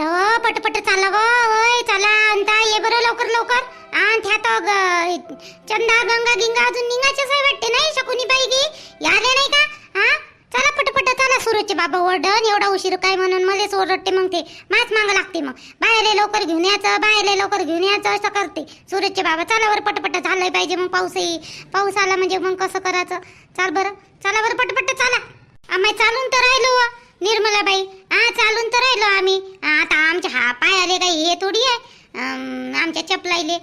पटपट चाला होय चला अंता ये बरं लवकर लवकर. आणि त्या तो चंदा गंगा गिंगा अजून निघायचंच आहे वाटते नाही शकुनी बाई गी याले नाही का? हा चला पटपट चला सूरजचे बाबा ओरडन. एवढा उशीर काय म्हणून मलेच ओरडते मग ते. माच मागं लागते मग. बाहेर लवकर घेऊन यायचं बाहेर लवकर घेऊन यायचं असं करते. सूरजचे बाबा चला बरं पटपट झालंय पाहिजे मग पाऊसही. पाऊस आला म्हणजे मग कसं करायचं? चाल बरं. चला बरं पटपट चला. आम्ही चालून तर राहिलो. निर्मलाबाई हा चालून तर राहिलो आम्ही. आता आमच्या हा पायाले काही हे थोडी आहे. आमच्या चपलाईले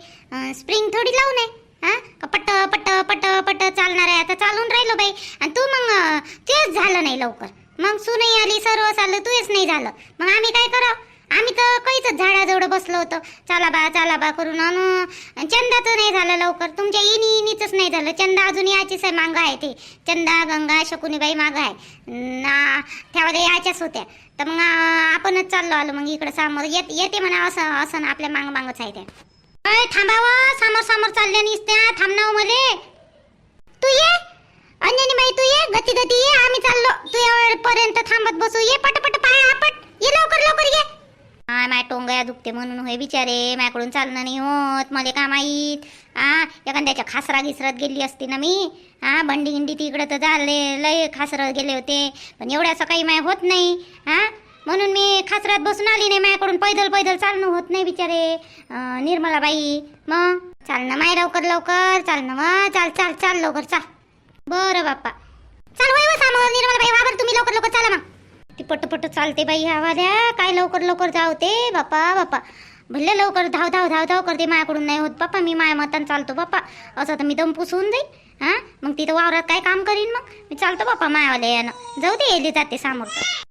स्प्रिंग थोडी लावून आहे. हा पट पट पट पट चालणार आहे. आता चालून राहिलो बाई. आणि तू मग तेच झालं नाही लवकर. मग सुनई आली सर्व चाललं तूच नाही झालं. मग आम्ही काय करावं? आम्ही तर काहीच झाडाजवळ बसलो होतो. चला बा चला बा करून अनु चंदाचं नाही झालं लवकर. तुमच्या इनी इनीच नाही झालं. चंदा अजून याचीच आहे मागं आहे ते. चंदा गंगा शकुनीबाई मागं आहे. ना त्यामध्ये याच्याच होत्या. तर मग आपणच चाललो आलो. मग इकडं समोर येत येते म्हणा असं असं ना आपल्या मागं मागच आहे त्या अय थांबावं. समोर समोर चालल्या निसत्या. थांबनाव हो मले. तू ये. अंजनी बाई तू ये. गती गती ये. आम्ही चाललो. तू एवढपर्यंत थांबत बसू. ये पटपट पाय आपट. ये लवकर लवकर ये. आय माय टोंगया दुखते म्हणून होय बिचारे. माझ्याकडून चालणं नाही होत. मला का माहीत आ एखाद्याच्या खासरा घिसरत गेली असती ना मी. हा बंडी गिंडी तिकडं तर झाले. लय खासरत गेले होते. पण एवढ्या काही माय होत नाही. हा म्हणून मी खासरात बसून आली नाही. माझ्याकडून पैदल पैदल चालणं होत नाही बिचारे. निर्मलाबाई मग? चालणं माय लवकर लवकर. चालणं मग. चाल चाल चाल लवकर. चाल बरं बाप्पा. चाल वय सामोर. निर्मलाबाई वाबर तुम्ही लवकर लवकर चाला मग. ती पटपट चालते बाई ह्या द्या काय लवकर लवकर धावते? बापा बापा. भले लवकर धाव धाव धाव धाव करते माझ्याकडून नाही होत. बाप्पा मी माया मतान चालतो बाप्पा असं तर मी दम पुसून जाईन हा? मग तिथं वावरात काय काम करीन मग? मी चालतो बाप्पा मायावाल्या यानं. जाऊ दे येली जाते समोर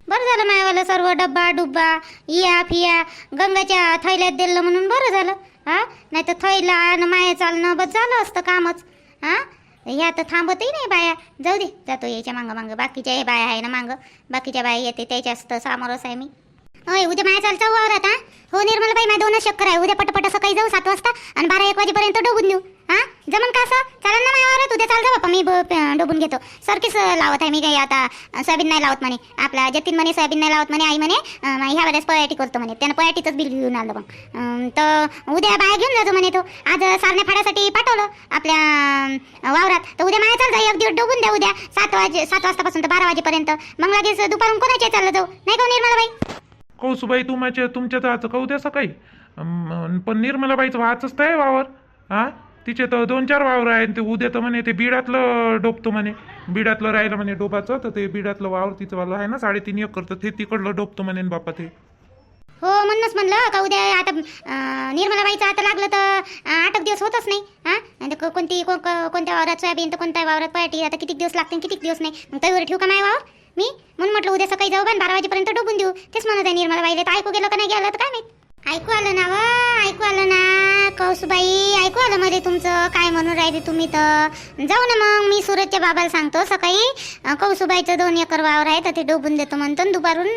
बरं झालं मायावाला सर्व डब्बा डुब्बा इया फिया गंगाच्या थैल्यात दिलं म्हणून बरं झालं हा? नाही तर थैला आणि माया चालणं बस झालं असतं कामच हा? या तर थांबतही नाही बाया. जाऊ दे जातो याच्या मागं मागं. बाकीच्या हे बाया आहे ना मागं. बाकीच्या बाया येते त्याच्याच तर सामोरच आहे मी. होय उद्या माझ्या चालचा वावरात हा? हो निर्मल बाई माझ्या दोनच चक्कर आहे. उद्या पटपट सकाळी जाऊ सात वाजता आणि बारा एक वाजेपर्यंत डोबून देऊ हा? जमन का असं? चालेल ना माझ्यावर वावरात? उद्या बाप्पा मी डोबून घेतो. सारखीच लावत आहे मी काही आता. सोयाबीन नाही लावत म्हणे. आपला जतीन म्हणे सोयाबीन नाही लावत म्हणे आई म्हणे. ह्या वेळेस पयाटी करतो म्हणे. त्यानं पयाटीचंच बिल घेऊन आलं मग तर उद्या बाया घेऊन जातो म्हणे तो. आज सारण्या फाड्यासाठी पाठवलं आपल्या वावरात. तर उद्या चाल चालता एक दिवस डोबून द्या उद्या. सात वाजे सात वाजतापासून तर बारा वाजेपर्यंत. मग लगेच दुपारून कोणाच्या चाललं जाऊ? नाही का हो निर्मलाबाई? कौसुबाई तुमच्या तुमच्या तर आज कौ द्या सकाळी पण निर्मलाबाईचं वाचच आहे वावर. हा? तिचे तर दोन चार वावर आहे ते उद्या तर म्हणे ते बिडातलं डोबतो म्हणे. बिडातलं राहिलं म्हणे डोबाचं तर ते बिडातलं वावर तिचं वाला आहे ना साडेतीन एक करतं ते तिकडलं डोबतो म्हणे न बापा ते. हो म्हणूनच म्हणलं का उद्या आता निर्मला निर्मलाबाईचं आता लागलं तर आठ एक दिवस होतच नाही हा? कोणती कोणत्या वावरात सोयाबीन तर कोणत्या वावरात पार्टी आता किती दिवस लागते किती दिवस नाही. मग तैवर ठेवू का माय वावर? मी? म्हणून म्हटलं उद्या सकाळी जाऊ पण बारा वाजेपर्यंत डोबून देऊ. तेच म्हणत आहे निर्मलाबाईला तर ऐकू गेलं का नाही गेलं तर काय माहीत? ऐकू आलं ना व? ऐकू आलं ना? कौसुबाई ऐकू आलं मध्ये तुमचं? काय म्हणून राहिले तुम्ही तर? जाऊ ना मग मी सूरजच्या बाबाला सांगतो सकाळी. कौसुबाईचं दोन एकर वावर आहे तर ते डोबून देतो म्हणतो दुपारून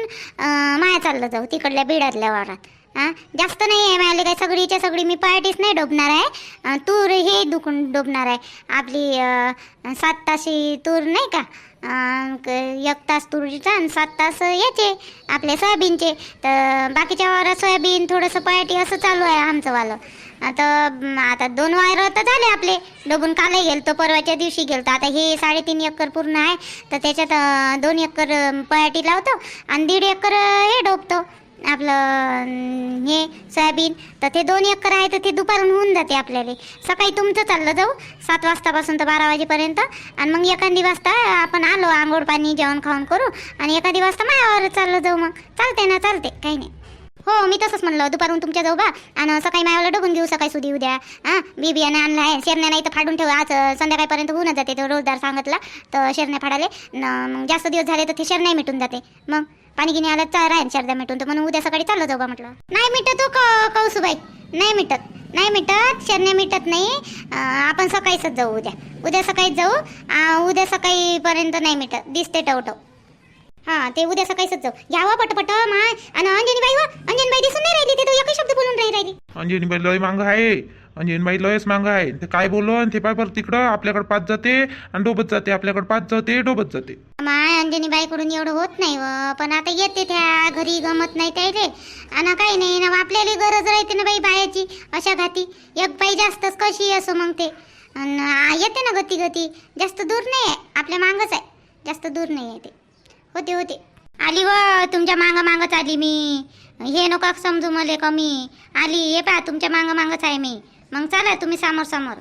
माया चाललं जाऊ तिकडल्या बिडातल्या वावरात. हां जास्त नाही आहे माझ्या काय सगळीच्या सगळी मी पार्टीच नाही डोबणार आहे. तूर हे दुखून डोबणार आहे. आपली सात ताशी तूर नाही का? अं, क- एक तास तुरीचा आणि सात तास याचे आपले सोयाबीनचे. तर बाकीच्या वावरात सोयाबीन थोडंसं पयाटी असं चालू आहे आमचं वालं. आता म, आता दोन वायर तर झाले आपले. डबून कालही गेलतो परवाच्या दिवशी गेलतो. आता हे साडेतीन एकर पूर्ण आहे. तर त्याच्यात अं, दोन एकर अं, पयाटी लावतो आणि दीड एकर अं, हे डोबतो. आपलं हे सोयाबीन तर ते दोन एकर आहे तर ते दुपारून होऊन जाते आपल्याला. सकाळी तुमचं चाललं जाऊ सात वाजतापासून तर बारा वाजेपर्यंत. आणि मग एखादी वाजता आपण आलो आंघोळ पाणी जेवण खाऊन करू. आणि एखादी वाजता मायावर चाललं जाऊ मग. चालते ना चालते काही नाही. हो मी तसंच म्हणलं दुपारून तुमच्या जाऊ बा. आणि सकाळी मायाला डबून घेऊ सकाळी सुधी उद्या. हां बी बियाणं आणलं आहे शेरण्या नाही तर फाडून ठेवू. आज संध्याकाळपर्यंत होऊनच जाते तो रोजदार सांगितला तर शेरण्या फाडाले. न मग जास्त दिवस झाले तर ते शेरण्या मिटून जाते. मग? पाणी गिनी आलं तर राहील शारदा मिटून. तर म्हणून उद्या सकाळी चाललं जाऊ बा म्हटलं. नाही मिटत हो कौसुबाई. नाही मिटत. नाही मिटत शरण्या मिटत नाही. आपण सकाळीच जाऊ उद्या. उद्या सकाळीच जाऊ. उद्या सकाळीपर्यंत नाही मिटत. दिसते टवटव. हा ते उद्या सकाळीच जाऊ. घ्यावा पटपट माय. आणि अंजनीबाई व दिसून नाही राहिली ते तू एकही शब्द बोलून राही राहिली. अंजनीबाई लय मांग आहे. अंजनबाई लयच मागं आहे. ते काय बोललो आणि ते पाय बरं तिकडं आपल्याकडे पाच जाते आणि डोबत जाते आपल्याकडे पाच जाते डोबत जाते. माय अंजनी बाईकडून एवढं होत नाही व पण आता येते त्या घरी गमत नाही त्याले आणि काही नाही ना आपल्याला गरज राहते ना बाई बायाची अशा घाती. एक बाई जास्तच कशी असो मग ते. अन येते ना गती गती. जास्त दूर नाही आहे आपल्या मागच आहे. जास्त दूर नाही आहे ते. होते होते. आली व तुमच्या मागं मागच आली मी. हे नका समजू मले कमी. आली हे पहा तुमच्या मागं मागच आहे मी. मग चला तुम्ही समोर समोर.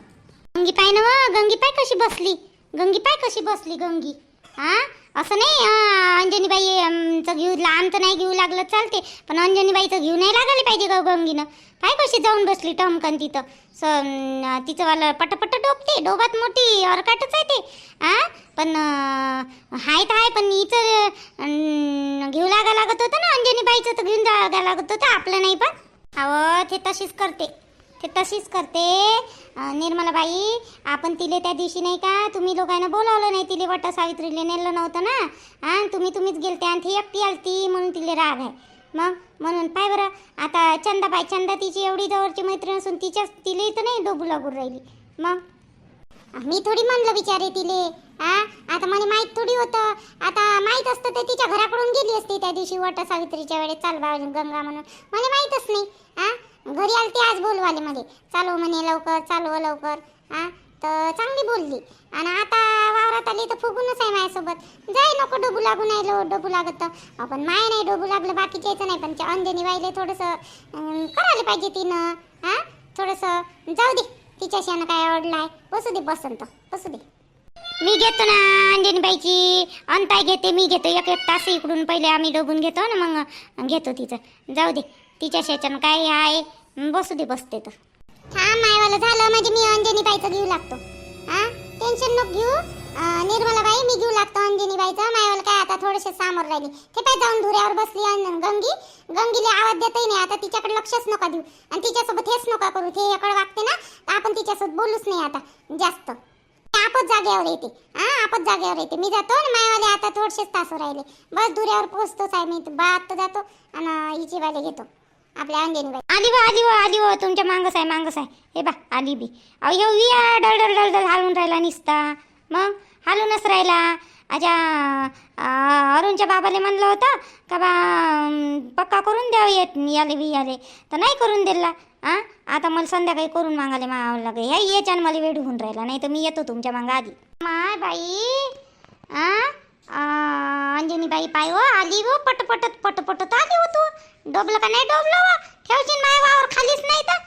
गंगी पाय ना गंगी पाय कशी बसली? गंगी पाय कशी बसली गंगी? हा? असं नाही अंजनीबाई अं, चं घेऊ नाही घेऊ लागलं चालते. पण अंजनीबाईचं घेऊ नाही लागायला पाहिजे ग गंगीनं. काय कशी जाऊन बसली टमकन तिथं. स तिचंवालं तिचं वाला पटपट डोबते डोबात मोठी अरकाटच आहे ते. हा पण हाय तर आहे पण हिचं घेऊ लागा लागत होतं ना अंजनीबाईचं तर घेऊन जागा लागत होतं आपलं नाही पण. अहो ते तशीच करते. ते तशीच करते. निर्मलाबाई आपण तिले त्या दिवशी नाही का तुम्ही लोकांना बोलावलं नाही तिले वट सावित्रीले नेलं नव्हतं ना? आणि तुम्ही तुम्हीच गेलते आणि ती एकटी आलती म्हणून तिले राग आहे. मग म्हणून पाय बरं आता चंदाबाई चंदा तिची एवढी जवळची मैत्रीण असून तिच्या तिले तर नाही डोबू लागून राहिली. मग? मी थोडी म्हणलं विचारे तिले. आ आता मला माहीत थोडी होतं. आता माहीत असतं तर तिच्या घराकडून गेली असती त्या दिवशी वट सावित्रीच्या वेळेस चाल बा गंगा म्हणून. मला माहीतच नाही. आ घरी आलती आज बोलवाले मध्ये चालू म्हणे लवकर चालू हो लवकर. हा तर चांगली बोलली. आणि आता वावरात आली तर फुगूनच आहे माझ्यासोबत. जाय नको डोबू लागून आलो डोबू लागत. तर आपण माय नाही डोबू लागलं बाकीच्या यायचं नाही. पण त्या अंजनी वाहिले थोडंसं करायला पाहिजे तिनं. हा थोडंसं जाऊ दे तिच्याशी यानं काय आवडलं आहे बसू दे बसंत बसू दे. मी घेतो ना अंजनीबाईची अंताय घेते मी घेतो. एक एक तास इकडून पहिले आम्ही डोबून घेतो ना मग घेतो तिचं. जाऊ दे. तिच्या शेचन काय आहे बसू दे बसते तर. हा मायवाला झालं म्हणजे मी अंजनीबाईचं घेऊ लागतो. हा? टेन्शन नको घेऊ. निर्मला निर्मलाबाई मी घेऊ लागतो अंजनीबाईचं मायवाला काय आता थोडेसे सामोर राहिली. ते पाय जाऊन धुऱ्यावर बसली गंगी. गंगीला आवाज देतही नाही. आता तिच्याकडे लक्षच नका देऊ. आणि तिच्यासोबत हेच नका करू. ते याकडे वागते ना तर आपण तिच्यासोबत बोलूच नाही आता. जास्त. आपच जागेवर येते. हा? आपच जागेवर येते. मी जातो ना मायावाले आता थोडसेच तास राहिले. बस दुऱ्यावर पोहोचतोच आहे मी. बात जातो. आणि हिची वाले घेतो. आपल्या अंजनी बाई. आली व आली व आली व तुमच्या मांगस आहे मांगस आहे. हे बा आली बी. अहो येऊ या डल डल डल डल हालून राहिला निसता. मग? हालूनच राहिला. अच्छा अरुणच्या बाबाले म्हणलं होतं का बा पक्का करून द्यावं येत याले बी याले. तर नाही करून दिला. हां आता मला संध्याकाळी करून मागायला मागावं लागेल. ह्या याच्यानं मला वेळ होऊन राहिला. नाही तर मी येतो तुमच्या मागं आधी. माय बाई. आ? अंजनी बाई पाय हो आली व पटपटत पटपटत आली हो तू. डोबलं का? नाही डोबलं हो ठेवशील माय वावर खालीच नाही तर.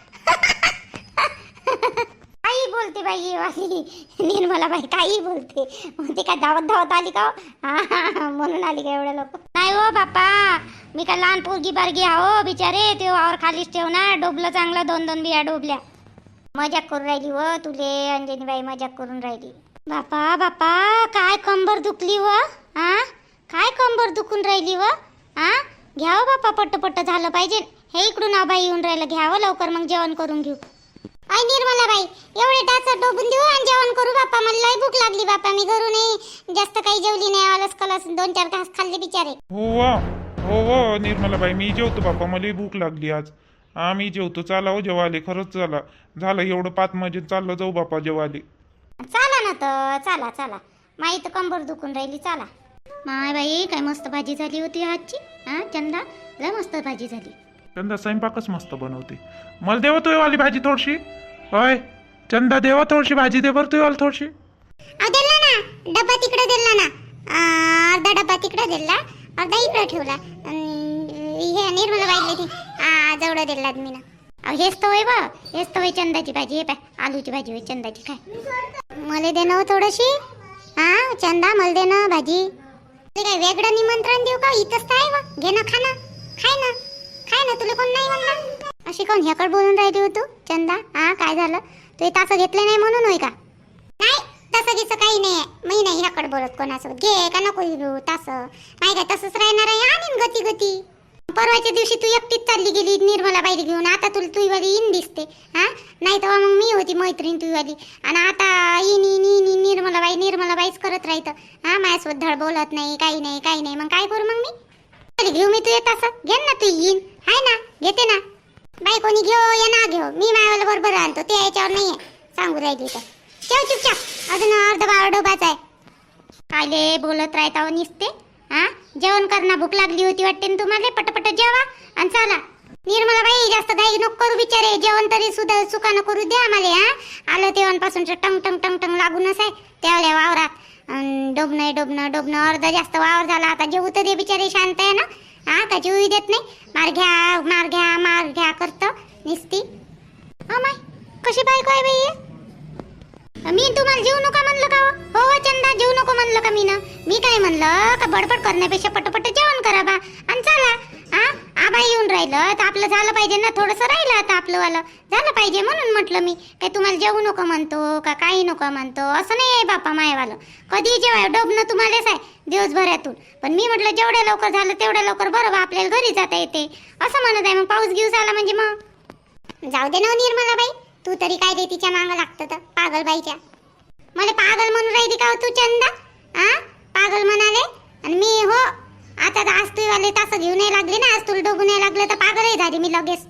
काही बोलते बाई ही वाली. निर्मला बाई काही बोलते. म्हणते काय धावत धावत आली का हो? म्हणून आली का एवढ्या लोक? नाही हो बापा मी काय लहान पोरगी बारगी आहो बिचारे. ते वावर खालीच ठेव ना. डोबलं चांगलं दोन दोन बिया डोबल्या. मजाक करून राहिली व तुले अंजनीबाई मजाक करून राहिली. बापा बापा काय कंबर दुखली व? आ? काय कंबर दुखून राहिली व? आ? घ्यावं बापा पट्ट पट्ट झालं पाहिजे. हे इकडून आबाई येऊन राहिलं घ्यावं लवकर मग जेवण करून घेऊ. आई निर्मला बाई एवढे टाच डोबून देऊ आणि जेवण करू बापा मला लय भूक लागली बापा मी घरूनही जास्त काही जेवली नाही आलस कलस दोन चार घास खाल्ले बिचारे. हो वा हो हो निर्मलाबाई मी जेवतो बाप्पा मला भूक लागली आज. हा मी जेवतो चाला हो जेवाले खरंच चला. झालं एवढं पाच मजेत चाललं जाऊ बापा जेवाले. चला ना तर चला चला. माई तर कंबर दुखून राहिली चला. माय बाई काय मस्त भाजी झाली होती आजची. हा चंदा लय मस्त भाजी झाली. चंदा स्वयंपाकच मस्त बनवते. मला देवा तू वाली भाजी थोडीशी. होय चंदा देवा थोडीशी भाजी दे बरं तू वाला थोडीशी. अहो दिला ना. डब्बा तिकडे दिला ना. आ, अर्धा डब्बा तिकडे दिला. अर्धा इकडे ठेवला. अन, हे निर्मला बाईले ती जवळ दिला मी ना अहो हेच तर होय बा. हेच तर होय चंदाची भाजी. हे पाय आलूची भाजी होय चंदाची. काय? मला दे ना हो थोडीशी. हा चंदा मला दे ना भाजी. ते काय वेगळं निमंत्रण देऊ का? इथंच तर आहे बा. घे ना खा ना. खाय ना. खाय ना तुला कोण नाही म्हणलं? अशी कोण ह्याकडे बोलून राहिली हो तू? चंदा? हा काय झालं? तू हे तासं घेतलं नाही म्हणून होय का? नाही तसं गिसं काही नाही मी नाही ह्याकडे बोलत कोणासोबत. घे का नको घेऊ तसं. नाही काय तसंच राहणार आहे? आणि गती गती परवाच्या दिवशी तू एकटीच चालली गेली निर्मला बाईला घेऊन. आता तुला तुझी वाली इन दिसते हा? नाही तेव्हा मग मी होती मैत्रीण तुझी वाली. आणि आता इन इन इन इन निर्मला बाई निर्मला बाईच करत राहतं. हा माझ्यासोबत धड बोलत नाही काही नाही काही नाही. मग काय करू मग मी? घेऊ मी तू येत असं घे ना तू येईन हाय ना घेते ना. बाई कोणी घेऊ ये ना घेऊ. मी मायाला बरोबर आणतो. ते याच्यावर नाही आहे सांगू राहिली तर ठेव चुपचाप. अजून अर्ध बाळ डोबाच आहे. कायले बोलत राहता हो, निसते. हा? जेवण कर ना भूक लागली होती वाटते तुम्हाला? पटपट जेवा आणि चला. निर्मला बाई जास्त घाई नको करू बिचारे. जेवण तरी सुद्धा सुखानं करू द्या आम्हाला हा? आलं तेव्हापासून टंग टंग टंग टंग लागूनच आहे त्यावेळेला वावरात. अन डोबणं डोबणं डोबणं. अर्धा जास्त वावर झाला आता जेवू तर दे बिचारे शांत आहे ना? हा का जेवू देत नाही. मार घ्या मार घ्या मार घ्या करतं निसती. हा माय कशी बायको आहे बाई मी तुम्हाला जेवू नका म्हणलं का हो? हो, हो चंदा जेवू नको म्हणलं का मी ना मी काय म्हणलं का बडबड करण्यापेक्षा पटपट जेवण करा बा. आणि चला हा? आबा येऊन राहिलं तर आपलं झालं पाहिजे ना? थोडंसं राहिलं आता आपलं वालं झालं पाहिजे म्हणून म्हटलं मी. काय तुम्हाला जेवू नको म्हणतो का काही नको म्हणतो? असं नाही आहे बापा मायवालं. कधी जेवाय डोबणं तुम्हालाच आहे दिवसभरातून. पण मी म्हटलं जेवढ्या लवकर झालं तेवढ्या लवकर बरं बा आपल्याला घरी जाता येते. असं म्हणत आहे मग पाऊस गिऊस आला म्हणजे मग? जाऊ दे ना हो निर्मला बाई तू तरी काय दे तिच्या मागं लागतं तर पागल बाईच्या मला पागल म्हणून राहिली का हो तू चंदा? पागल म्हणाले? आणि मी हो. आता तर आज तू वाले तास घेऊन नाही लागले ना आज तुला डोबून नाही लागलं तर पागलही झाली मी लगेच.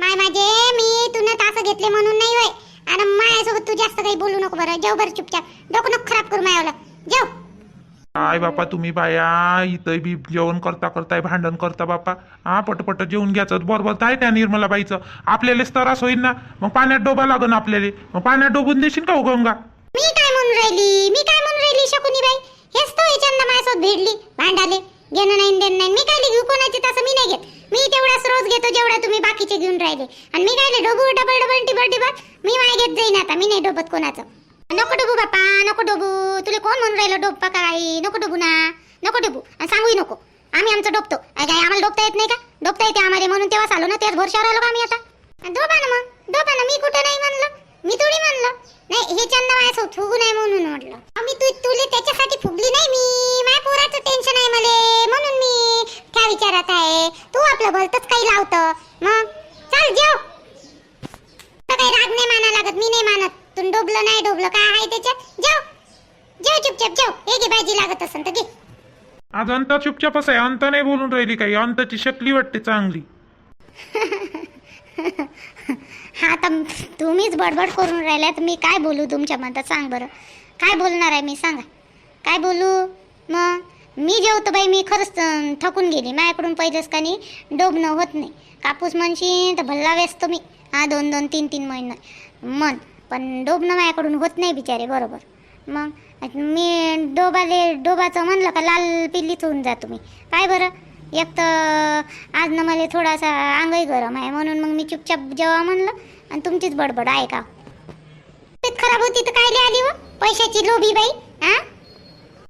माय माझे मी तुला तास घेतले म्हणून नाही होय. आणि माझ्यासोबत तू जास्त काही बोलू नको बरं. जेव बरं चुपचाप. डोकं नको खराब करू मायावलं. जेव. काय बापा तुम्ही बाया इथं बी जेवण करता करताय भांडण करता बापा. हा पटपट जेवून घ्यायचं. बरोबर आहे त्या निर्मला बाईचं आपल्यालाच त्रास होईल ना. मग पाण्यात डोबा लागन आपल्याला. मग पाण्यात डोबून देशील का हो मी काय म्हणून राहिली? मी काय म्हणून राहिली शकुनी बाई हेच तो याच्यानं माझ्यासोबत भिडली भांडाले. घेणं नाही देणं नाही. मी काय घेऊ कोणाची तसं मी नाही घेत. मी तेवढाच रोज घेतो जेवढा तुम्ही बाकीचे घेऊन राहिले. आणि मी काय डोबू डबल डबल टिबल टिबल मी माय घेत जाईन आता. मी नाही डोबत कोणाचं. नको डोबू बापा नको डोबू तुला कोण म्हणून राहिलं डोबपा काय नको डोबू ना. नको डोबू सांगूही नको. आम्ही आमचं डोबतो काय काय आम्हाला डोबता येत नाही का? डोबता येते आम्हाला म्हणून तेव्हाच आलो ना त्याच भरशावर आलो का आम्ही आता? डोबा ना मग. डोबा ना मी कुठं नाही म्हणलं. मी थोडी म्हणलं. नाही हे चंदा माझ्यासोबत फुगू नाही म्हणून म्हटलं. आम्ही तू तुले त्याच्यासाठी फुगली नाही मी. माझ्या पोराचं टेन्शन आहे मले. म्हणून मी काय विचारात आहे? तू आपलं भलतच काही लावतं. मग चल जेव. काही राग नाही माना लागत मी नाही मानत. तू डोबलं नाही डोबलं काय आहे त्याच्यात? जेव जेव चुपचाप जेव हे घे भाजी लागत असेल तर घे. आज अंत चुपचापच आहे. अंत नाही बोलून राहिली काही. अंतची शक्ली वाटते चांगली. हा आता तुम्हीच बडबड करून राहिल्या तर मी काय बोलू तुमच्या मनात? सांग बरं. काय बोलणार आहे मी? सांगा. काय बोलू? मग? मी जेवतो बाई मी खरंच थकून गेली. माझ्याकडून पहिलेच का नाही डोबणं होत नाही. कापूस म्हणशील तर भल्ला वेचतो मी. हा दोन दोन तीन तीन महिने. मन पण डोबणं माझ्याकडून होत नाही बिचारे बरोबर. मग मी डोबाले डोबाचं म्हणलं का लाल पिल्लीच होऊन जा तुम्ही. काय बरं? एक तर आज ना मला थोडासा अंगही गरम आहे म्हणून मग मी चुपचाप जेव्हा म्हणलं आणि तुमचीच बडबड आहे का? तब्येत खराब होती तर काय आली व पैशाची लोभी बाई हा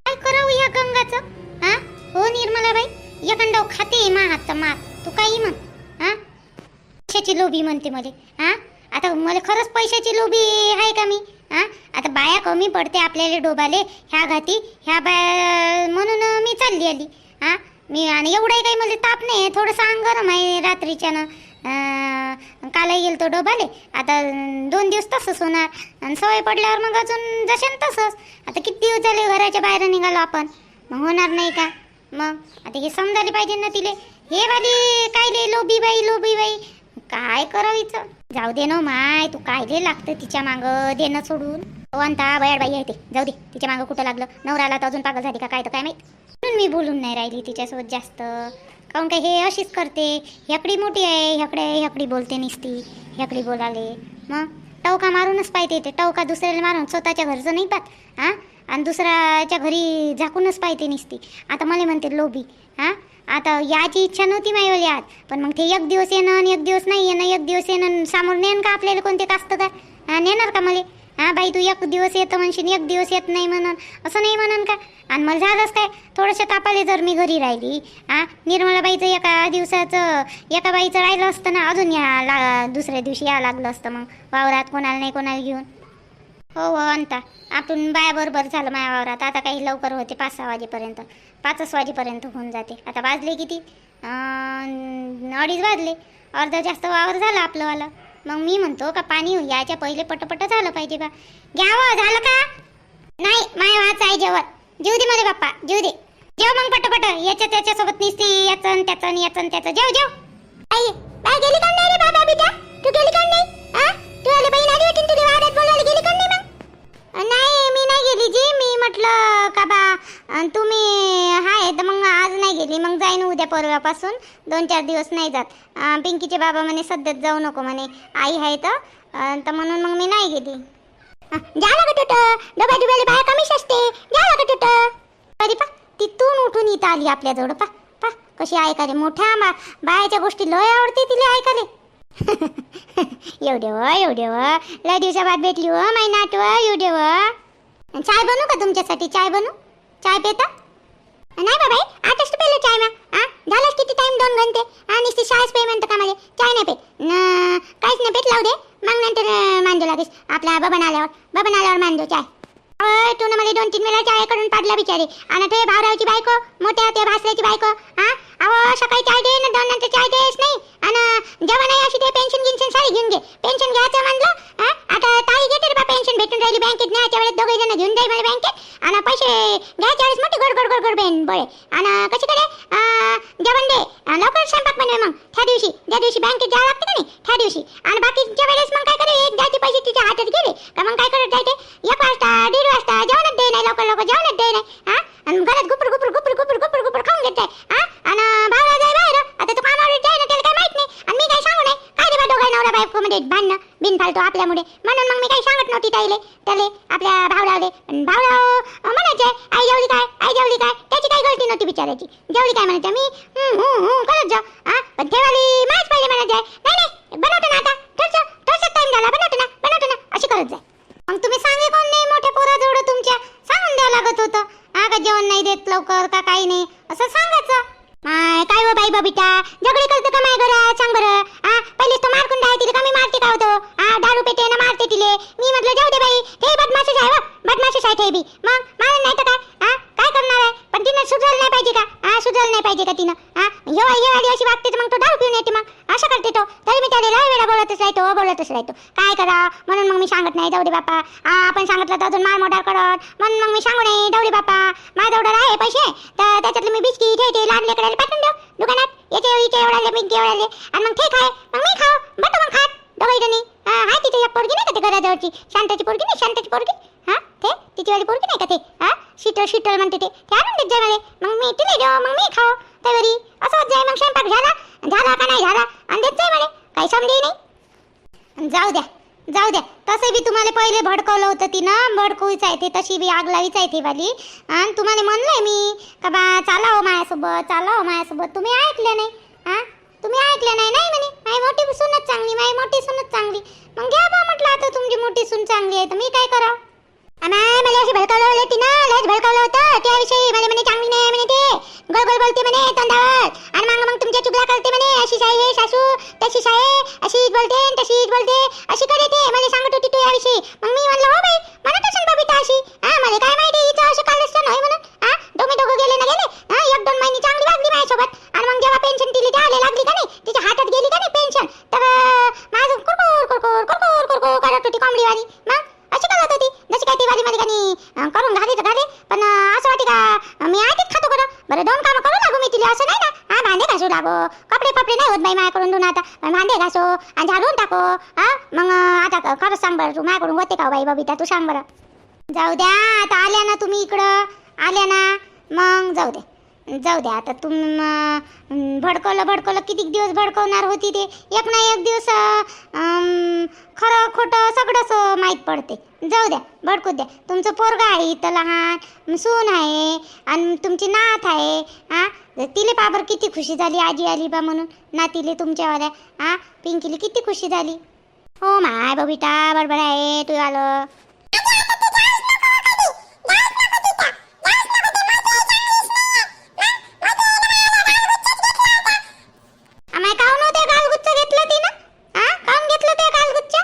काय करावं या गंगाचं? हा हो निर्मला बाई एखादा खाते मा हातचा माग तू काही मग हा पैशाची लोभी म्हणते मला हा आता मला खरंच पैशाची लोभी आहे का मी? हां? आता बाया कमी पडते आपल्याला डोबाले ह्या घाती ह्या बाया म्हणून मी चालली आली. हां? मी आणि एवढाही काही मला ताप नाही थोडंसं अंग गरम आहे रात्रीच्यानं. अं, कालही गेलो तो डोबाले आता दोन दिवस तसंच होणार. आणि सवय पडल्यावर मग अजून जशान तसंच. आता किती दिवस झाले घराच्या बाहेर निघालो आपण? मग होणार नाही का? मग आता हे समजायला पाहिजे ना तिले. हे वाली कायले लोबी बाई लोबी बाई. काय करायचं? जाऊ दे ना माय तू कायले लागतं तिच्या मागं देणं सोडून. हो, वंता बयाड बाई आहे ते. जाऊ दे तिच्या मागं कुठं लागलं? नवऱ्याला तर अजून पागल झाली का काय तर काय माहीत? म्हणून मी बोलून नाही राहिली तिच्यासोबत जास्त. काऊन काय हे अशीच करते? ह्याकडी मोठी आहे ह्याकडे ह्याकडी बोलते निसती ह्याकडी बोलाले. मग टवका मारूनच पाहिजे ते. टवका दुसऱ्याला मारून स्वतःच्या घरचं नाही पाहत हां? आणि दुसऱ्याच्या घरी झाकूनच पाहिजे निसती. आता मला म्हणते लोभी हां? आता याची इच्छा नव्हती माईवाली आज पण मग ते एक दिवस येणं आणि एक दिवस नाही येणं एक दिवस येणं समोर नेन का आपल्याला कोणते कास्तकार? नेणार का मला? हा बाई तू एक दिवस येतं म्हणशील एक दिवस येत नाही म्हणून. असं नाही म्हणून का? आणि मला झालंच काय? थोडंसं तापाले जर मी घरी राहिली हा निर्मलाबाईचं एका दिवसाचं एका बाईचं राहिलं असतं ना अजून या ला दुसऱ्या दिवशी या लागलं असतं मग. वावरात कोणाला नाही कोणाला घेऊन. हो हो अंता आपण बायाबरोबर झालं माया वावरात. आता काही लवकर होते पाच सहा वाजेपर्यंत. पाचच वाजेपर्यंत होऊन जाते. आता वाजले किती? अडीच वाजले. अर्धा जास्त वावर झालं आपलंवालं. मग मी म्हणतो का पाणी याच्या पहिले पटपट झालं पाहिजे बा. घ्यावं हो, झालं का? नाही माय वाच आहे जेवण. जेव दे मला बाप्पा जेव दे. जेव मग पटपट. याच्या त्याच्यासोबत निसते याचं त्याचं याचं त्याचं. जेव जेव. आई बाय गेली का नाही रे बाबा बिटा आजीजी मी म्हटलं का बा तुम्ही आहे तर मग आज नाही गेली मग जाईन उद्या परवापासून दोन चार दिवस नाही जात. पिंकीचे बाबा म्हणे सध्याच जाऊ नको म्हणे आई आहे तर. म्हणून मग मी नाही गेली. ना बाया कमीच असते. तिथून उठून इथं आली आपल्याजवळ पा पा कशी ऐकाले मोठ्या बा बायाच्या गोष्टी लय आवडते तिला ऐकाले एवढे व एवढे व लय दिवसा बाद भेटली व माई व एवढे व. चाय बनू का तुमच्यासाठी? चाय बनवू चाय पेता? नाही बाबा आताच तर पेलो चाय मग हा झालाच किती टाइम दोन घंटे. आणि ती शाळेस पे म्हणतो का माझे? चाय नाही पेत. न काहीच नाही पेत लावू दे. मग नंतर मांडू लागेस. आपल्या बबन आल्यावर. बबन आल्यावर मांडू चाय. अय तू ना मला दोन तीन वेळा चाय करून पाडला बिचारी. आणि ते भावरावची बायको मोठ्या ते भासऱ्याची बायको. हा अहो सकाळी चाय दे ना दोन नंतर चाय देस नाही. आणि जेव्हा नाही अशी ते पेन्शन गिन्शन सारी घेऊन घे. पेन्शन घ्यायचं म्हणलं हा आता ताई घेते रे बा पेन्शन भेटून राहिली बँकेत न्यायच्या वेळेस दोघे जण घेऊन जाईल मला बँकेत आणि पैसे घ्यायच्या वेळेस मोठी गोड गोड गोड गोड बेन बळे आणि कशी करे? जेवण दे. अं, लवकर स्वयंपाक बनवे मग. त्या दिवशी ज्या दिवशी बँकेत जावं लागतं का नाही त्या दिवशी. आणि बाकीच्या वेळेस मग काय करे? एक द्यायचे पैसे तिच्या हातात गेले. का मग काय करत जायचे? एक वाजता दीड वाजता जेवणच दे नाही लवकर लवकर जेवणच दे नाही हा आणि घरात गुपर गुपर गुपर गुपर गुपर गुपर खाऊन घेत जाय हा आणि भावला जाय बाहेर आता तो कामावर जाय ना त्याला काय माहीत नाही आणि मी काय सांगू नाही काय रे बा दोघं नवरा बायको मध्ये बिनफालतो आपल्यामुळे. म्हणून मग मी काही सांगत नव्हती ताईले. त्याले आपल्या भावरावले भावराव म्हणायचे आई जेवली काय? आई जेवली काय? त्याची काही गलती नव्हती बिचारायची जेवली काय? म्हणायचं मी हं, हं, करत जा. हा पण ठेवाली माझ पडले म्हणायचे. नाही नाही बनवतो ना आता. थोडस थोडसा टाइम झाला. बनवतो ना बनवतो ना. अशी करत जाय मग तुम्ही सांगे कोण नाही मोठ्या पोराजवळ तुमच्या? सांगून द्यावं लागत होतं. हा का जेवण नाही देत लवकर का काही नाही. असं सांगायचं. माय काय हो बाई बबिता? झगडे करतो का माय घरात? सांग बरं. हा पहिलेच तो मारकून राहा का मी मारते का होतो? दारू पेटे ना मारते तिले. मी म्हटलं जाऊ दे बाई ते बदमाशच आहे वा बदमाशच आहे ते बी. मग मार नाही तर काय? हा काय करणार आहे? पण तिनं सुधारलं नाही पाहिजे का? हा सुधारलं नाही पाहिजे का तिनं? हा यो येवाडी अशी वागते मग तो दारू पिऊन येते मग. असं करते तो. तरी मी त्याला लय वेळा बोलतच राहतो बोलतच राहतो. काय करा? म्हणून मग मी सांगत नाही जाऊ दे बापा. हा आपण सांगितलं तर अजून माल मोठा करत म्हणून मग मी सांगू नाही जाऊ दे बापा. माझ्याजवळ आहे पैसे. तर त्याच्यातले मी बिस्किट हे ते लहान लेकराला पाठवून देऊ. दुकानात. याचे इथे एवढाले मी एवढाले आणि मग ते खाय मग मी खाऊ. बरं मग खात. दोघे जणी हाय तिथे एक पोरगी नाही का ते घराजवळची? शांताची पोरगी नाही शांताची पोरगी? हा ते? तिची पोरगी नाही का ते? हा शीतळ शीतळ म्हणते ते. ते आणून देत जाय मला मग मी तिला देऊ मग मी खाव ते घरी असं होत जाय मग स्वयंपाक झाला. झाला का नाही झाला? आणि देत जाय मला काही समजे नाही. जाऊ द्या जाऊ द्या. तसं बी तुम्हाला पहिले भडकवलं होतं तिनं. भडकवूच आहे ते तशी बी आग लावीच आहे ती वाली. आणि तुम्हाला म्हणलंय मी का बा चाला हो माझ्यासोबत चाला हो माझ्यासोबत तुम्ही ऐकलं नाही. हा? तुम्ही ऐकलं नाही नाही म्हणे. माझी मोठी सूनच चांगली माझी मोठी सूनच चांगली. मग घ्या बा म्हटलं आता तुमची मोठी सून चांगली आहे तर मी काय करावं? अमाय मला अशी भडकावलं होतं तिनं लयच भडकावलं होतं. त्याविषयी मला म्हणे चांगली नाही म्हणे ते. गोल गोल बोलते म्हणे तोंडावर. आणि मग मग तुमच्या चुगला करते म्हणे. अशी आहे हे सासू तशीच आहे. अशीच बोलते आणि तशीच बोलते. अशी करते मला सांगत होती तू याविषयी. मग मी म्हणलं हो बाई म्हणत असेल बबिता अशी हा मला काय माहिती हिचं असं काल असतं नाही म्हणून हा दोघे दोघं गेले ना गेले हा एक दोन महिने चांगली वागली माझ्यासोबत आणि मग जेव्हा पेन्शन दिली द्यायला लागली का नाही तिच्या हातात गेली का नाही पेन्शन तर अं, माझं कुरकुर कुरकुर कुरकुर कुरकुर करत होती कोंबडीवाली मग अशी करत होती जशी काय ती वाली मध्ये काही करून घाली तर घाले पण अं, असं वाटे का अं, मी आधीच खातो करू बरं दोन कामं करू लागू मी तिला असं नाही ना हा भांडे घासू लागो कपडे फपडे नाही होत बाई माझ्याकडून धुणं आता पण भांडे घासो आणि झाडून टाको हा मग अं, आता क- खरंच माझ्याकडून होते का हो बाई बबिता? तू सांग बरं. जाऊ द्या आता आल्या ना तुम्ही इकडं. आल्या ना. मग जाऊ द्या जाऊ द्या आता तुम भडकवलं भडकवलं किती दिवस भडकवणार होती ते? एक ना एक दिवस खरं खोटं सगळंच माहीत पडते. जाऊ द्या भडकू द्या. तुमचं पोरगा आहे इथं लहान सून आहे आणि तुमची नात आहे हां? तिले पाबर किती खुशी झाली आजी आली बा म्हणून. नातीले तुमच्यावाल्या हां? पिंकीले किती खुशी झाली? हो माय बबिता बरोबर आहे तू आलं आम्ही काऊन होते गालगुच्छ घेतलं तिनं हा काऊन घेतलं ते गालगुच्छ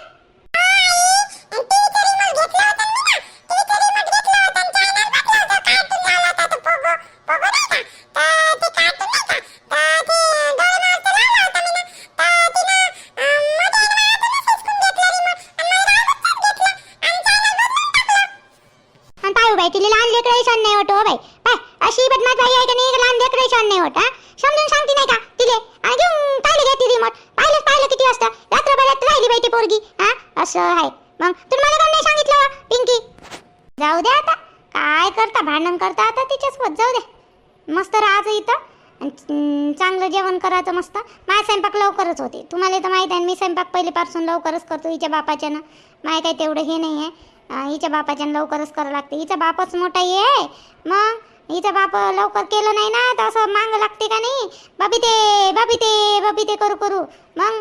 आणि पाहू बाई तिला लहान लेकराही सण नाही होत हो बाई पाय अशी बदमाश बाई आहे का नाही लहान लेकराही सण नाही होत हा समजून सांगते नाही का तिले आणि घेऊन पाहिले घेते रिमोट पाहिलंच पाहिलं किती वाजता रात्रभरात राहिली बाई ती पोरगी हा असं आहे मग तुम्ही मला कोण नाही सांगितलं हो, पिंकी जाऊ द्या आता काय करता भांडण करता आता तिच्यासोबत जाऊ द्या मस्त राहायचं इथं आणि अं, चांगलं जेवण करायचं मस्त माझा स्वयंपाक लवकरच होते तुम्हाला तर माहीत आहे मी स्वयंपाक पहिलेपासून लवकरच करतो. हिच्या बापाच्यानं. माय काय तेवढं हे नाही आहे. हिच्या बापाच्यानं लवकरच करावं लागते. हिचा बापच मोठा आहे. मग? हिचा बाप लवकर केलं नाही ना? तर असं मांग लागते का नाही? बाबी ते बाबी ते बाबी ते करू करू. मग?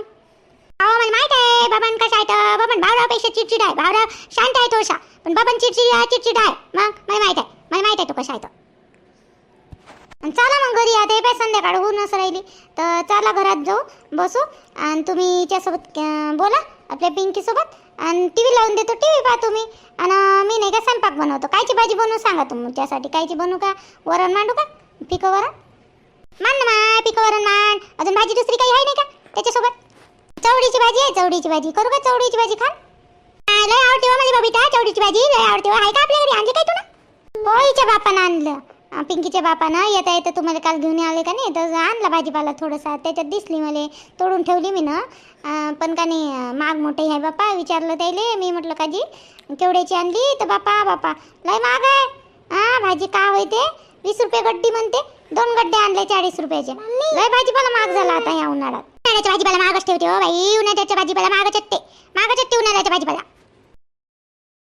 अहो मला माहीत आहे. बाबान कसं आहे तर बाबां भावरापेक्षा चिडचिड आहे. भावराव शांत आहे थोडसा पण बाबां चिडचिड चिडचिड आहे. मग? मला माहीत आहे. मला माहीत आहे तो कसा आहे तो. चला मग घरी आता हे पाय संध्याकाळ होऊनच राहिली. तर चला घरात जाऊ बसू. आणि तुम्ही हिच्यासोबत बोला आपल्या पिंकीसोबत आणि टी व्ही लावून देतो टी व्ही पहा तुम्ही. आणि मी नाही का स्वयंपाक बनवतो. कायची भाजी बनवू सांगा तुम्ही त्यासाठी? कायची बनवू का? वरण मांडू का? पिकं वरण? मान माय पिकं वरण मांड अजून भाजी दुसरी काही आहे नाही का त्याच्यासोबत? चवडीची भाजी आहे चवडीची भाजी. करू का चवडीची भाजी खा लय आवडते हो माझी बबिता. चवडीची भाजी लय आवडते हो. आहे का आपल्या घरी आणली काय तुला हो बापानं आणलं. पिंकीच्या बापानं येता येतं तुम्हाला काल घेऊन आले का नाही? तर आणला भाजीपाला थोडासा. त्याच्यात दिसली मला. तोडून ठेवली मी ना. पण का नाही माग मोठे आहे बापा. विचारलं त्याले. मी म्हटलं काजी केवढ्याची आणली? तर बापा बापा लय महाग आहे. हा भाजी का होय ते? वीस रुपये गड्डी म्हणते. दोन गड्डे आणले चाळीस रुपयाचे. लय भाजीपाला महाग झाला आता या उन्हाळ्यात. उन्हाळ्याच्या भाजीपाला महागच ठेवते हो बाई. उन्हाळ्याच्या भाजीपाला मागच चट्टे मागच चट्टे उन्हाळ्याच्या भाजीपाला.